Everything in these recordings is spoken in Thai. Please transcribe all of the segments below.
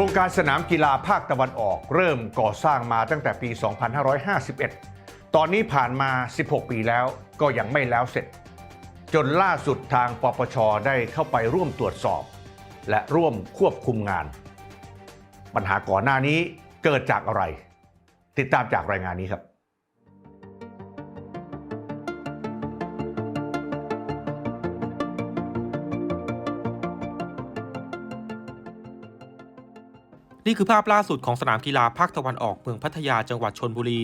รงการสนามกีฬาภาคตะวันออก เริ่มก่อสร้างมาตั้งแต่ปี 2551 ตอนนี้ผ่านมา 16 ปีแล้วก็ยังไม่แล้วเสร็จ จนล่าสุดทางปปชได้เข้าไปร่วมตรวจสอบ และร่วมควบคุมงาน ปัญหาก่อนหน้านี้เกิดจากอะไร ติดตามจากรายงานนี้ครับ นี่คือภาพล่าสุดของสนามกีฬาภาคตะวันออกเมืองพัทยาจังหวัดชนบุรี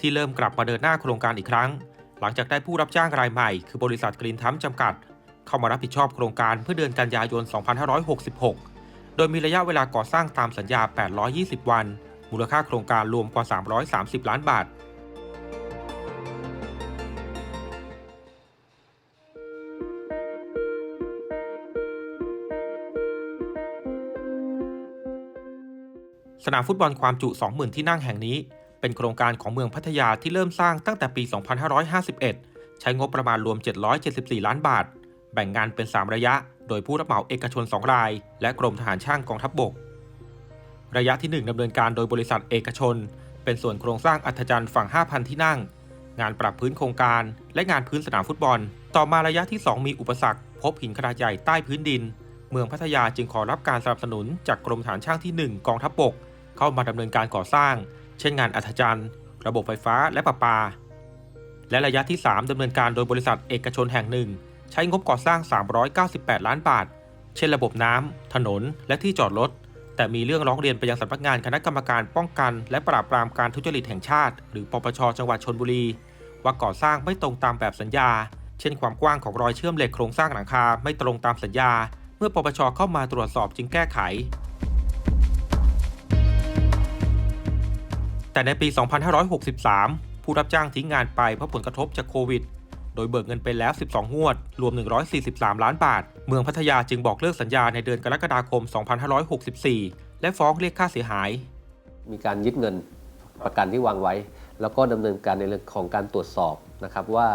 ที่เริ่มกลับมาเดินหน้าโครงการอีกครั้ง หลังจากได้ผู้รับจ้างรายใหม่ คือบริษัทกรีนทัมจำกัด เข้ามารับผิดชอบโครงการเพื่อเดือนกันยายน 2566 โดยมีระยะเวลาก่อสร้างตามสัญญา 820 วัน มูลค่าโครงการรวมกว่า 330 ล้านบาท สนามฟุตบอลความจุ 20,000 ที่นั่งแห่งนี้ เป็นโครงการของเมืองพัทยาที่เริ่มสร้างตั้งแต่ปี 2551 ใช้งบประมาณรวม 774 ล้านบาท แบ่งงานเป็น 3 ระยะ โดยผู้รับเหมาเอกชน 2 ราย และกรมทหารช่างกองทัพบบก ระยะที่ 1ดำเนินการโดยบริษัทเอกชน เป็นส่วนโครงสร้างอัธจันทร์ฝั่ง 5,000 ที่นั่ง งานปรับพื้นโครงการ และงานพื้นสนามฟุตบอล ต่อมาระยะที่ 2 มีอุปสรรค พบหินขนาดใหญ่ใต้พื้นดินเมืองพัทยาจึงขอรับการสนับสนุนจากกรมฐานช่างที่ 1 กองทัพบบก เข้ามาดำเนินการก่อสร้าง เช่นงานอัธจันทร์ ระบบไฟฟ้าและประปา และระยะที่ 3 ดำเนินการโดยบริษัทเอกชนแห่งหนึ่ง ใช้งบก่อสร้าง 398 ล้านบาท เช่นระบบน้ำ ถนน และที่จอดรถ แต่มีเรื่องร้องเรียนไปยังสำนักงานคณะกรรมการป้องกัน และปราบปรามการทุจริตแห่งชาติ หรือปปช จังหวัดชนบุรี ว่าก่อสร้างไม่ตรงตามแบบสัญญา เช่น ความกว้างของรอยเชื่อมเหล็กโครงสร้างหลังคาไม่ตรงตามสัญญา เมื่อปปชเข้ามาตรวจสอบจึงแก้ไข แต่ในปี 2563 ผู้รับจ้างทิ้งงานไปเพราะผลกระทบจากโควิด โดยเบิกเงินไปแล้ว 12 งวด รวม 143 ล้านบาท เมืองพัทยาจึงบอกเลิกสัญญาในเดือนกรกฎาคม 2564 และฟ้องเรียกค่าเสียหาย มีการยึดเงินประกันที่วางไว้ แล้วก็ดำเนินการในเรื่องของการตรวจสอบนะครับว่า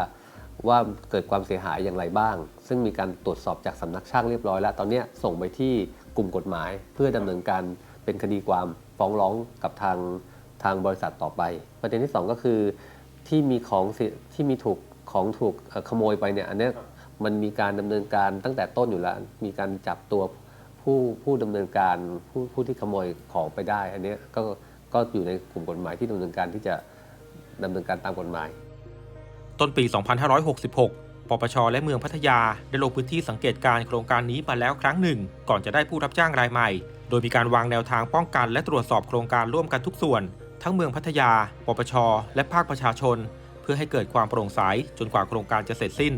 ว่าเกิดความเสียหายอย่างไรบ้าง ซึ่งมีการตรวจสอบจากสำนักช่างเรียบร้อยแล้ว ตอนนี้ส่งไปที่กลุ่มกฎหมาย เพื่อดำเนินการเป็นคดีความฟ้องร้องกับทาง ทางบริษัทต่อไป ประเด็นที่ 2 ก็คือที่มีของเสียที่มีถูกของถูกเอ่อขโมยไปเนี่ยอันเนี้ยมันมีการดำเนินการตั้งแต่ต้นอยู่แล้ว มีการจับตัวผู้ผู้ดำเนินการผู้ผู้ที่ขโมยของไปได้ อันเนี้ยก็ก็อยู่ในกลุ่มกฎหมายที่ดำเนินการที่จะดำเนินการตามกฎหมาย ต้นปี 2566 ปปช และเมืองพัทยาได้ลงพื้นที่สังเกตการณ์โครงการนี้มาแล้วครั้งหนึ่ง ก่อนจะได้ผู้รับจ้างรายใหม่ โดยมีการวางแนวทางป้องกันและตรวจสอบโครงการร่วมกันทุกส่วน ทั้งเมืองพัทยา ปปช และภาคประชาชน เพื่อให้เกิดความโปร่งใสจนกว่าโครงการจะเสร็จสิ้น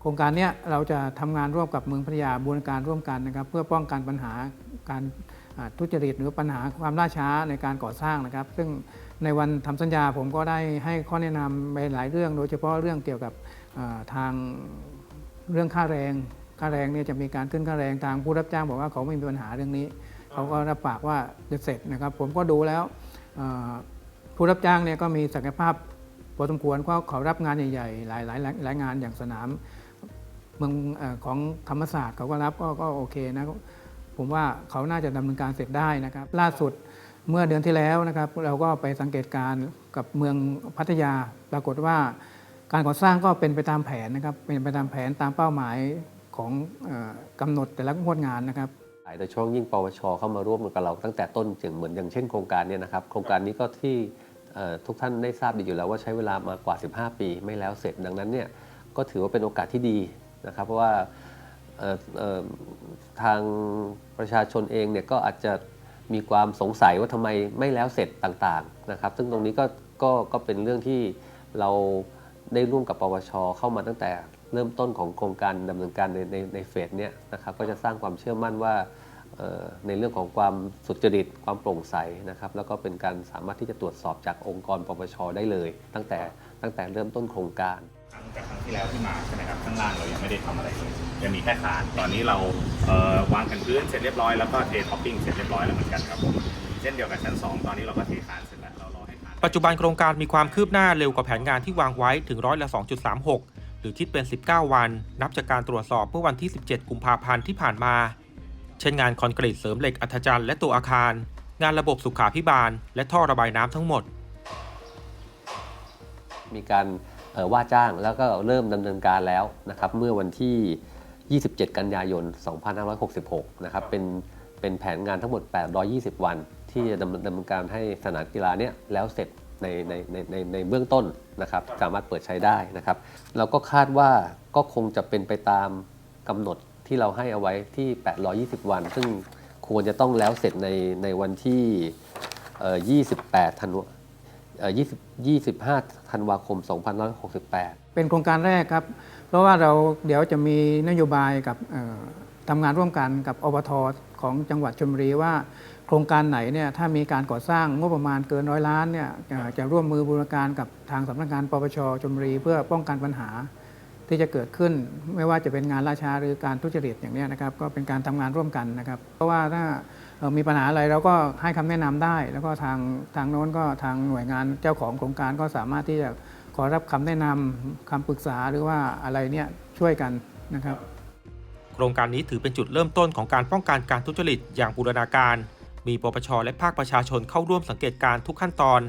โครงการนี้เราจะทำงานร่วมกับเมืองพัทยาบูรณาการร่วมกันนะครับ เพื่อป้องกันปัญหาการทุจริตหรือปัญหาความล่าช้าในการก่อสร้างนะครับ ซึ่งในวันทำสัญญาผมก็ได้ให้ข้อแนะนำไปหลายเรื่อง โดยเฉพาะเรื่องเกี่ยวกับทางเรื่องค่าแรง ค่าแรงเนี่ยจะมีการขึ้นค่าแรงทางผู้รับจ้างบอกว่าเขาไม่มีปัญหาเรื่องนี้ เขาก็รับปากว่าจะเสร็จนะครับ ผมก็ดูแล้ว ผู้รับจ้างเนี่ยก็มีศักยภาพพอสมควรเพราะเขารับงานใหญ่ๆหลายหลายหลายหลายงานอย่างสนามเมืองของธรรมศาสตร์เขาก็รับก็ก็โอเคนะผมว่าเขาน่าจะดำเนินการเสร็จได้นะครับ ล่าสุดเมื่อเดือนที่แล้วนะครับ เราก็ไปสังเกตการกับเมืองพัทยา ปรากฏว่า การก่อสร้างก็เป็นไปตามแผนนะครับ เป็นไปตามแผนตามเป้าหมายของออกำหนดแต่ละงวดงานนะครับ โดยเฉพาะยิ่งปวช เข้ามาร่วมกับเราตั้งแต่ต้นจึงเหมือนอย่างเช่นโครงการเนี้นะครับ โครงการนี้ก็ที่ทุกท่านได้ทราบดีอยู่แล้วว่าใช้เวลามากว่า 15 ปีไม่แล้วเสร็จดังนั้นเนี่ยก็ถือว่าเป็นโอกาสที่ดีนะครับเพราะว่าทางประชาชนเองเนี่ยก็อาจจะมีความสงสัยว่าทำไมไม่แล้วเสร็จต่างๆนะครับ ซึ่งตรงนี้ก็ก็ก็เป็นเรื่องที่เราได้ร่วมกับปวช เข้ามาตั้งแต่เริ่มต้นของโครงการดำเนินการในในในเฟสเนี้ยนะครับก็จะสร้างความเชื่อมั่นว่า ในเรื่องของความสุจริตความโปร่งใสนะครับ แล้วก็เป็นการสามารถที่จะตรวจสอบจากองค์กรปปชได้เลย ตั้งแต่ตั้งแต่เริ่มต้นโครงการครั้งจากครั้งที่แล้วที่มาใช่ไหมครับข้างล่างเรายังไม่ได้ทำอะไรเลยยังมีแค่คาน ตอนนี้เราเอ่อวางกันพื้นเสร็จเรียบร้อยแล้วก็เทท็อปปิ้งเสร็จเรียบร้อยแล้วเหมือนกันครับผมเช่นเดียวกับชั้น 2 ตอนนี้เราก็เทคานเสร็จแล้วเรารอให้คานปัจจุบันโครงการมีความคืบหน้าเร็วกว่าแผนงานที่วางไว้ถึงร้อยละ 2.36 หรือคิดเป็น 19 วัน นับจากการตรวจสอบเมื่อวันที่ 17 กุมภาพันธ์ที่ผ่านมาเช่นงานคอนกรีตเสริมเหล็กอัฐจันทร์และตัวอาคาร งานระบบสุขาพิบาล และท่อระบายน้ำทั้งหมด มีการออว่าจ้างแล้วก็เริ่มดำเนินการแล้วนะครับเมื่อวันที่ 27 กันยายน 2566 นะครับเป็นเป็นแผนงานทั้งหมด 820 วัน ที่จะดำเนินดำเนินการให้สนามกีฬาเนี้ยแล้วเสร็จในในในในในเบื้องต้นนะครับสามารถเปิดใช้ได้นะครับ เราก็คาดว่าก็คงจะเป็นไปตามกำหนด ที่เราให้เอาไว้ที่ 820 วัน ซึ่งควรจะต้องแล้วเสร็จในในวันที่ 28ธันวา20 25 ธันวาคม 2568 เป็นโครงการแรกครับ เพราะว่าเราเดี๋ยวจะมีนโยบายกับทำงานร่วมกันกับอบทของจังหวัดชลบุรีว่าโครงการไหนเนี่ยถ้ามีการก่อสร้างงบประมาณเกินร้อยล้านเนี่ยจะจะร่วมมือบูรณาการกับทางสำนักงานปปชชลบุรีเพื่อป้องกันปัญหา ที่จะเกิดขึ้นไม่ว่าจะเป็นงานล่าช้าหรือการทุจริตอย่างนี้นะครับก็เป็นการทำงานร่วมกันนะครับ เพราะว่าถ้ามีปัญหาอะไรเราก็ให้คำแนะนำได้ แล้วก็ทางทางโน้นก็ทางหน่วยงานเจ้าของโครงการก็สามารถที่จะขอรับคำแนะนำคำปรึกษาหรือว่าอะไรเนี่ยช่วยกันนะครับ โครงการนี้ถือเป็นจุดเริ่มต้นของการป้องกันการทุจริตอย่างบูรณาการ มีปปชและภาคประชาชนเข้าร่วมสังเกตการทุกขั้นตอน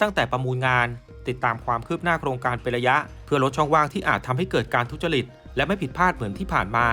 ตั้งแต่ประมูลงาน ติดตามความคืบหน้าโครงการเป็นระยะ เพื่อลดช่องว่างที่อาจทำให้เกิดการทุจริต และไม่ผิดพลาดเหมือนที่ผ่านมา